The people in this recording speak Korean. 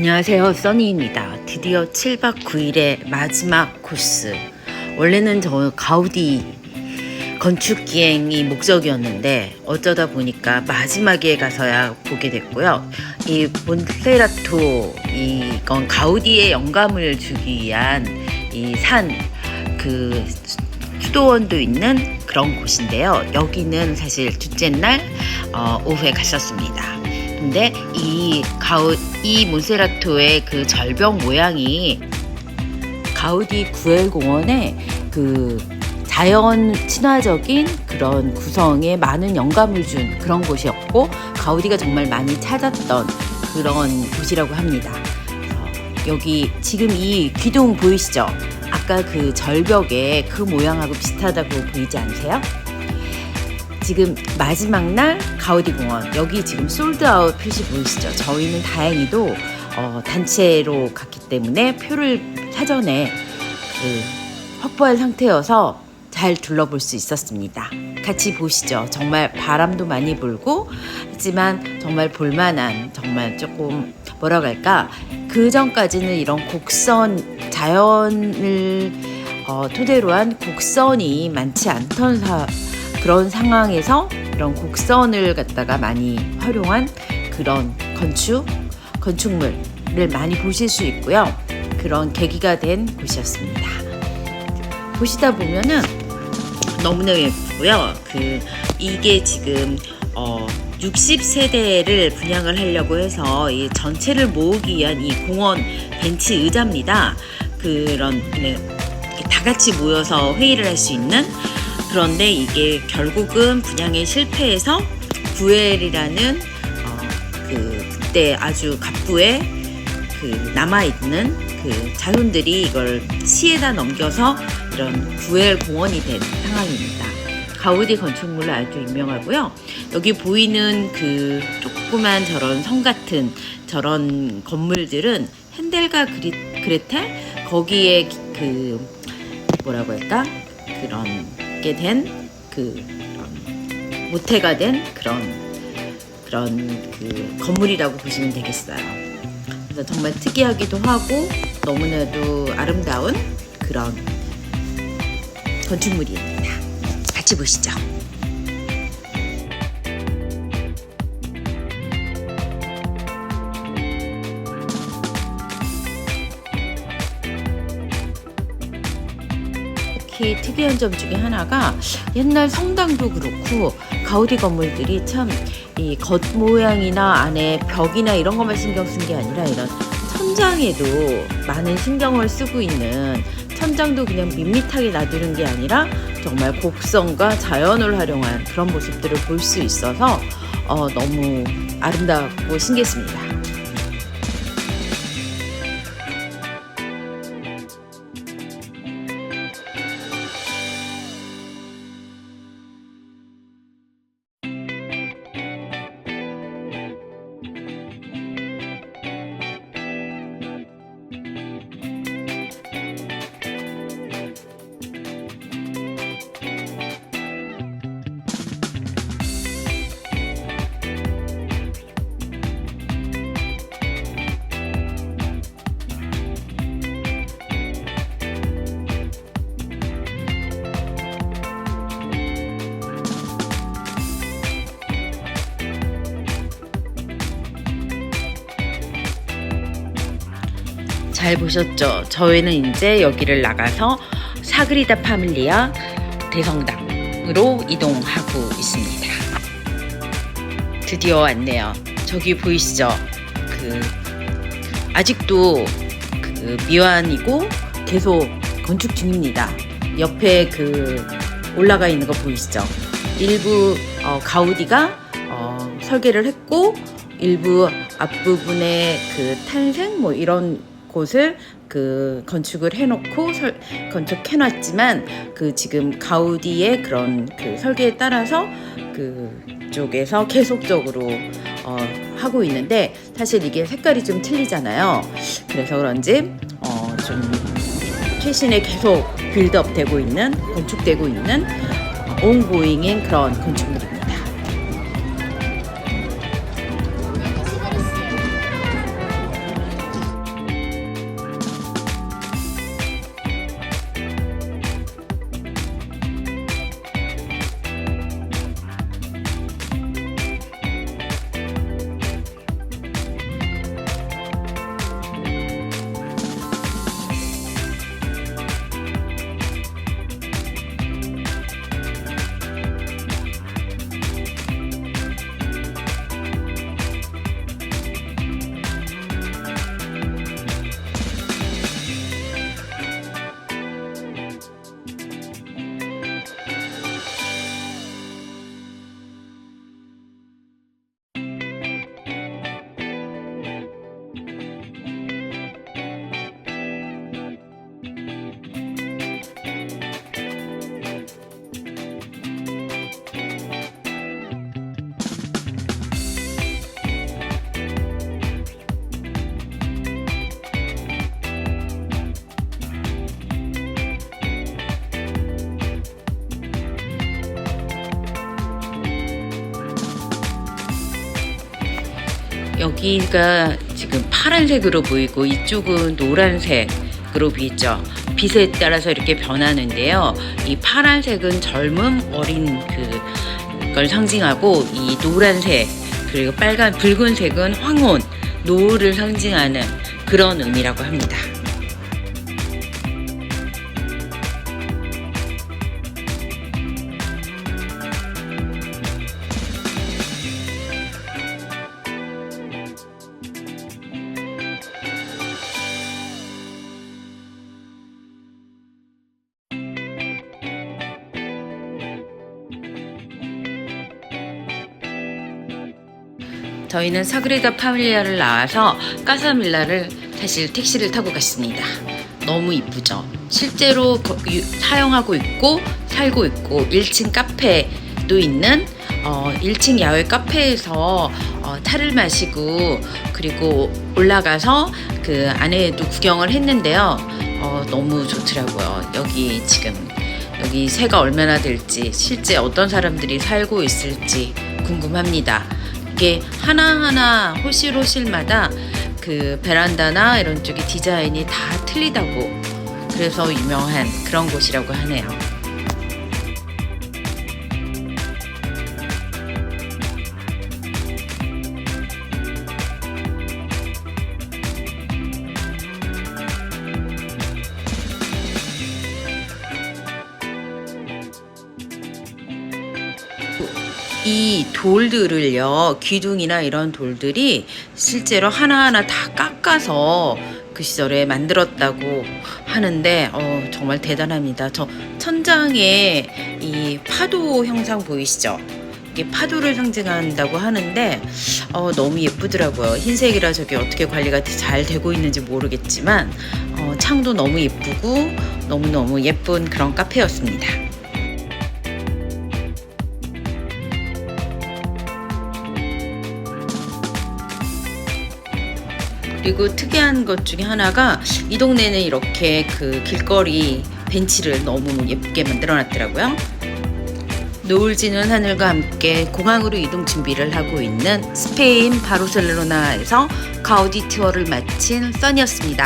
안녕하세요 써니입니다. 드디어 7박 9일의 마지막 코스. 원래는 저 가우디 건축기행이 목적이었는데 어쩌다 보니까 마지막에 가서야 보게 됐고요. 이 몬테라토 이건 가우디의 영감을 주기 위한 이 산 그 수도원도 있는 그런 곳인데요. 여기는 사실 둘째 날 어, 오후에 갔었습니다 근데 이 가우 이 몬세라토의 그 절벽 모양이 가우디 구엘 공원의 그 자연 친화적인 그런 구성에 많은 영감을 준 그런 곳이었고 가우디가 정말 많이 찾았던 그런 곳이라고 합니다. 그래서 여기 지금 이 기둥 보이시죠? 아까 그 절벽에 그 모양하고 비슷하다고 보이지 않으세요? 지금 마지막 날 가우디 공원 여기 지금 솔드아웃 표시 보이시죠? 저희는 다행히도 어, 단체로 갔기 때문에 표를 사전에 그 확보한 상태여서 잘 둘러볼 수 있었습니다. 같이 보시죠. 정말 바람도 많이 불고 하지만 정말 볼만한 정말 조금 뭐라고 할까 그 전까지는 이런 곡선 자연을 어, 토대로 한 곡선이 많지 않던 사, 그런 상황에서 이런 곡선을 갖다가 많이 활용한 그런 건축, 건축물을 많이 보실 수 있고요. 그런 계기가 된 곳이었습니다. 보시다 보면은 너무나 예쁘고요. 그 이게 지금 어 60세대를 분양을 하려고 해서 이 전체를 모으기 위한 이 공원 벤치 의자입니다. 그런 네, 다 같이 모여서 회의를 할 수 있는 그런데 이게 결국은 분양에 실패해서 구엘이라는 어, 그 그때 아주 갑부에 그 남아 있는 그 자손들이 이걸 시에다 넘겨서 이런 구엘 공원이 된 상황입니다. 가우디 건축물로 아주 유명하고요. 여기 보이는 그 조그만 저런 성 같은 저런 건물들은 핸델과 그리, 그레텔 거기에 그 뭐라고 할까 그런 게 된 그 모태가 된 그런 그런 그 건물이라고 보시면 되겠어요. 그래서 정말 특이하기도 하고 너무나도 아름다운 그런 건축물입니다. 같이 보시죠. 특히 특이한 점 중에 하나가 옛날 성당도 그렇고 가우디 건물들이 참 이 겉 모양이나 안에 벽이나 이런 것만 신경 쓴 게 아니라 이런 천장에도 많은 신경을 쓰고 있는 천장도 그냥 밋밋하게 놔두는 게 아니라 정말 곡선과 자연을 활용한 그런 모습들을 볼 수 있어서 어, 너무 아름답고 신기했습니다. 잘 보셨죠? 저희는 이제 여기를 나가서 사그리다 파밀리아 대성당으로 이동하고 있습니다. 드디어 왔네요. 저기 보이시죠? 그 아직도 그 미완이고 계속 건축 중입니다. 옆에 그 올라가 있는 거 보이시죠? 일부 어, 가우디가 어, 설계를 했고 일부 앞부분에 그 탄생 뭐 이런 곳을 그 건축을 해놓고 설, 건축해놨지만 그 지금 가우디의 그런 그 설계에 따라서 그쪽에서 계속적으로 어, 하고 있는데 사실 이게 색깔이 좀 틀리잖아요. 그래서 그런지 어, 좀 최신에 계속 빌드업 되고 있는 건축되고 있는 온고잉인 그런 건축물입니다. 여기가 지금 파란색으로 보이고 이쪽은 노란색으로 보이죠. 빛에 따라서 이렇게 변하는데요. 이 파란색은 젊음 어린 그 걸 상징하고 이 노란색 그리고 빨간 붉은색은 황혼 노을을 상징하는 그런 의미라고 합니다. 저희는 사그레다 파밀리아를 나와서 까사밀라를 사실 택시를 타고 갔습니다. 너무 이쁘죠? 실제로 사용하고 있고 살고 있고 1층 카페도 있는 어, 1층 야외 카페에서 어, 차를 마시고 그리고 올라가서 그 안에도 구경을 했는데요. 어, 너무 좋더라고요. 여기 지금 여기 새가 얼마나 될지 실제 어떤 사람들이 살고 있을지 궁금합니다. 이게 하나하나 호실호실마다 그 베란다나 이런 쪽의 디자인이 다 틀리다고 그래서 유명한 그런 곳이라고 하네요. 이 돌들을요, 기둥이나 이런 돌들이 실제로 하나하나 다 깎아서 그 시절에 만들었다고 하는데, 어, 정말 대단합니다. 저 천장에 이 파도 형상 보이시죠? 이게 파도를 상징한다고 하는데, 어, 너무 예쁘더라고요. 흰색이라 저게 어떻게 관리가 잘 되고 있는지 모르겠지만, 어, 창도 너무 예쁘고, 너무너무 예쁜 그런 카페였습니다. 그리고 특이한 것 중에 하나가 이 동네는 이렇게 그 길거리 벤치를 너무 예쁘게 만들어 놨더라고요. 노을 지는 하늘과 함께 공항으로 이동 준비를 하고 있는 스페인 바르셀로나에서 가우디 투어를 마친 써니였습니다.